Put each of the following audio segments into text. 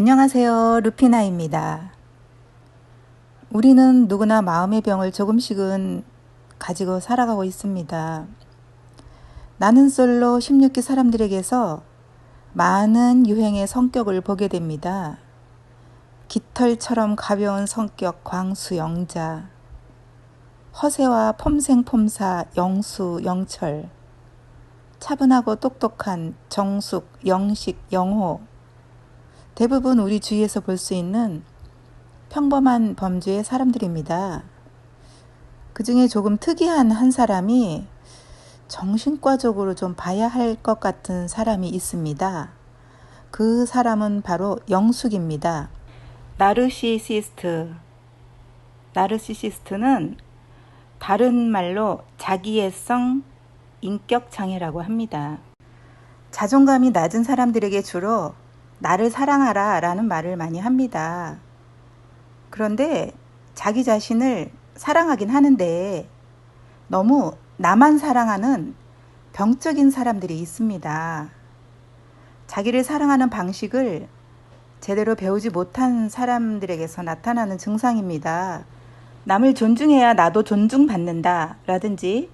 안녕하세요. 루피나입니다. 우리는 누구나 마음의 병을 조금씩은 가지고 살아가고 있습니다. 나는 솔로 16기 사람들에게서 많은 유행의 성격을 보게 됩니다. 깃털처럼 가벼운 성격 광수 영자, 허세와 폼생폼사 영수 영철, 차분하고 똑똑한 정숙 영식 영호, 대부분 우리 주위에서 볼 수 있는 평범한 범죄의 사람들입니다. 그 중에 조금 특이한 한 사람이 정신과적으로 좀 봐야 할 것 같은 사람이 있습니다. 그 사람은 바로 영숙입니다. 나르시시스트. 나르시시스트는 다른 말로 자기애성 인격 장애라고 합니다. 자존감이 낮은 사람들에게 주로 나를 사랑하라 라는 말을 많이 합니다. 그런데 자기 자신을 사랑하긴 하는데 너무 나만 사랑하는 병적인 사람들이 있습니다. 자기를 사랑하는 방식을 제대로 배우지 못한 사람들에게서 나타나는 증상입니다. 남을 존중해야 나도 존중받는다 라든지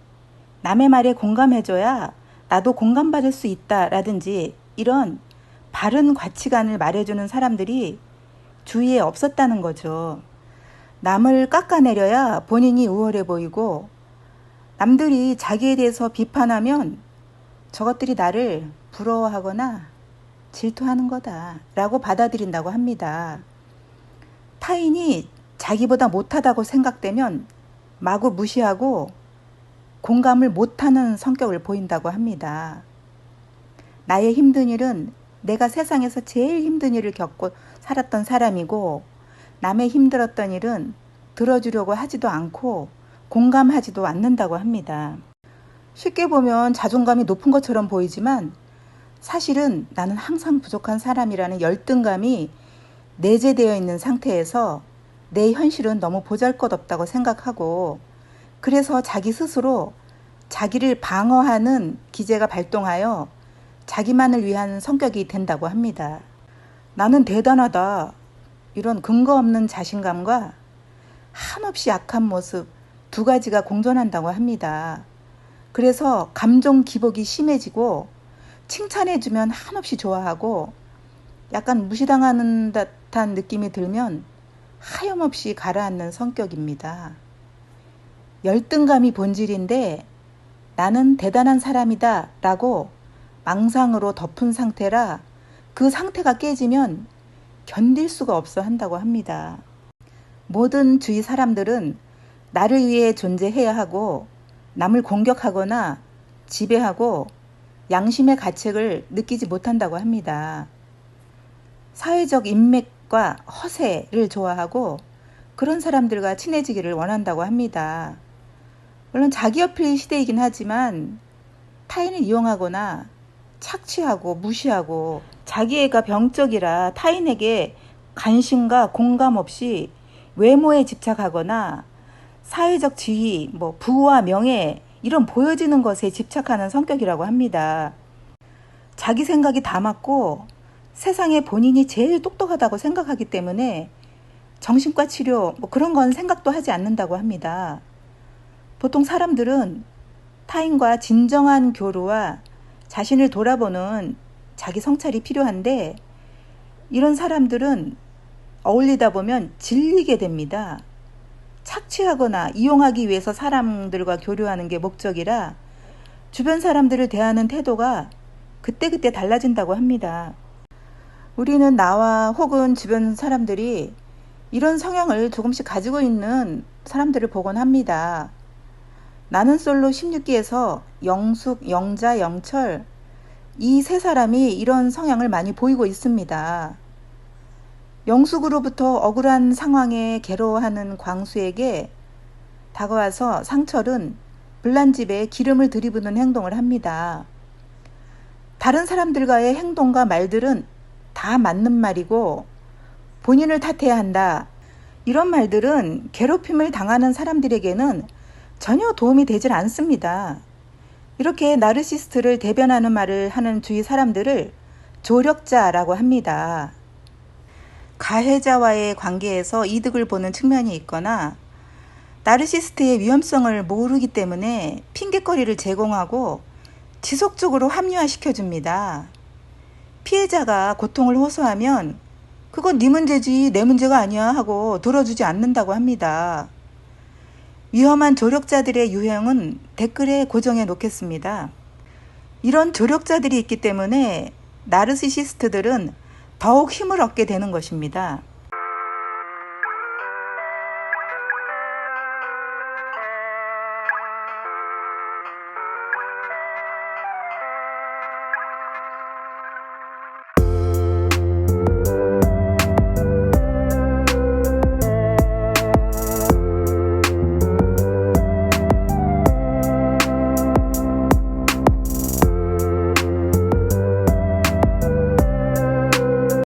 남의 말에 공감해줘야 나도 공감받을 수 있다 라든지 이런 바른 가치관을 말해주는 사람들이 주위에 없었다는 거죠. 남을 깎아내려야 본인이 우월해 보이고 남들이 자기에 대해서 비판하면 저것들이 나를 부러워하거나 질투하는 거다 라고 받아들인다고 합니다. 타인이 자기보다 못하다고 생각되면 마구 무시하고 공감을 못하는 성격을 보인다고 합니다. 나의 힘든 일은 내가 세상에서 제일 힘든 일을 겪고 살았던 사람이고 남의 힘들었던 일은 들어주려고 하지도 않고 공감하지도 않는다고 합니다. 쉽게 보면 자존감이 높은 것처럼 보이지만 사실은 나는 항상 부족한 사람이라는 열등감이 내재되어 있는 상태에서 내 현실은 너무 보잘 것 없다고 생각하고 그래서 자기 스스로 자기를 방어하는 기제가 발동하여 자기만을 위한 성격이 된다고 합니다. 나는 대단하다. 이런 근거 없는 자신감과 한없이 약한 모습 두 가지가 공존한다고 합니다. 그래서 감정 기복이 심해지고 칭찬해주면 한없이 좋아하고 약간 무시당하는 듯한 느낌이 들면 하염없이 가라앉는 성격입니다. 열등감이 본질인데 나는 대단한 사람이다 라고 망상으로 덮은 상태라 그 상태가 깨지면 견딜 수가 없어 한다고 합니다. 모든 주위 사람들은 나를 위해 존재해야 하고 남을 공격하거나 지배하고 양심의 가책을 느끼지 못한다고 합니다. 사회적 인맥과 허세를 좋아하고 그런 사람들과 친해지기를 원한다고 합니다. 물론 자기 어필 시대이긴 하지만 타인을 이용하거나 착취하고 무시하고 자기애가 병적이라 타인에게 관심과 공감 없이 외모에 집착하거나 사회적 지위, 뭐 부와 명예 이런 보여지는 것에 집착하는 성격이라고 합니다. 자기 생각이 다 맞고 세상에 본인이 제일 똑똑하다고 생각하기 때문에 정신과 치료 뭐 그런 건 생각도 하지 않는다고 합니다. 보통 사람들은 타인과 진정한 교류와 자신을 돌아보는 자기 성찰이 필요한데 이런 사람들은 어울리다 보면 질리게 됩니다. 착취하거나 이용하기 위해서 사람들과 교류하는 게 목적이라 주변 사람들을 대하는 태도가 그때그때 달라진다고 합니다. 우리는 나와 혹은 주변 사람들이 이런 성향을 조금씩 가지고 있는 사람들을 보곤 합니다. 나는 솔로 16기에서 영숙, 영자, 영철 이 세 사람이 이런 성향을 많이 보이고 있습니다. 영숙으로부터 억울한 상황에 괴로워하는 광수에게 다가와서 상철은 불난집에 기름을 들이부는 행동을 합니다. 다른 사람들과의 행동과 말들은 다 맞는 말이고 본인을 탓해야 한다. 이런 말들은 괴롭힘을 당하는 사람들에게는 전혀 도움이 되질 않습니다. 이렇게 나르시스트를 대변하는 말을 하는 주위 사람들을 조력자라고 합니다. 가해자와의 관계에서 이득을 보는 측면이 있거나 나르시스트의 위험성을 모르기 때문에 핑계거리를 제공하고 지속적으로 합리화시켜 줍니다. 피해자가 고통을 호소하면 그건 네 문제지 내 문제가 아니야 하고 들어주지 않는다고 합니다. 위험한 조력자들의 유형은 댓글에 고정해 놓겠습니다. 이런 조력자들이 있기 때문에 나르시시스트들은 더욱 힘을 얻게 되는 것입니다.